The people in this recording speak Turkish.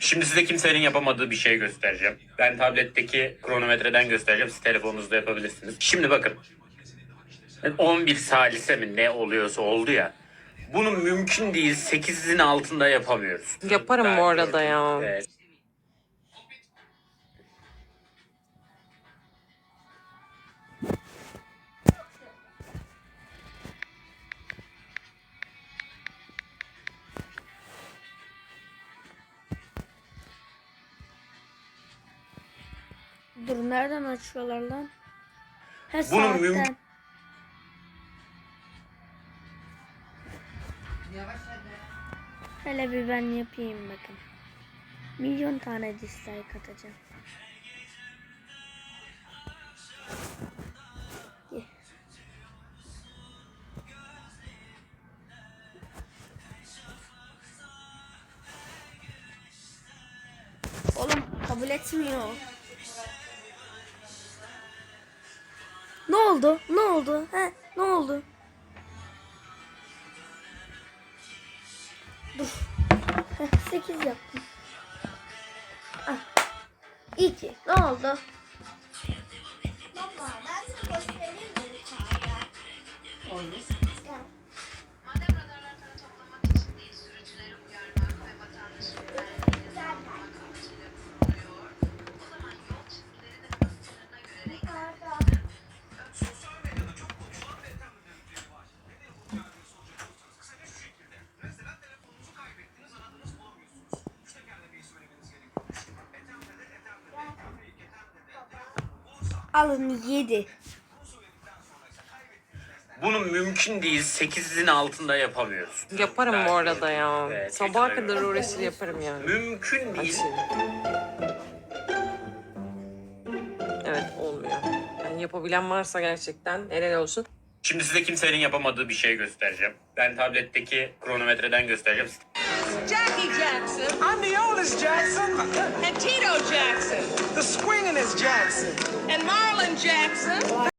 Şimdi size kimsenin yapamadığı bir şey göstereceğim. Ben tabletteki kronometreden göstereceğim. Siz telefonunuzda yapabilirsiniz. Şimdi bakın. 11 salise mi ne oluyorsa oldu ya. Bunu mümkün değil 8'in altında yapamıyoruz. Yaparım Ben bu arada gördüm. ya. Evet. Dur nereden açıyorlar lan? He Bunun saatten. mümkün- Hele bir ben yapayım bakın. Milyon tane dislike atacağım. Oğlum kabul etmiyor. Oldu? Ne oldu? He? Ne oldu? Dur. Heh, 8 yaptım. Ah. 2. Ne oldu? Baba ben sana göstereyim mi bir Alın 7. Bunu mümkün değil 8'in altında yapamıyoruz. Yaparım Ben bu arada ya. Evet, Sabaha kadar öyle. uğraşır yaparım yani. Mümkün değil. Açayım. Evet olmuyor. Yani yapabilen varsa gerçekten helal olsun. Şimdi size kimsenin yapamadığı bir şey göstereceğim. Ben tabletteki kronometreden göstereceğim. Jackie Jackson I'm the oldest Jackson, and Tito Jackson the Jackson. and Marlon Jackson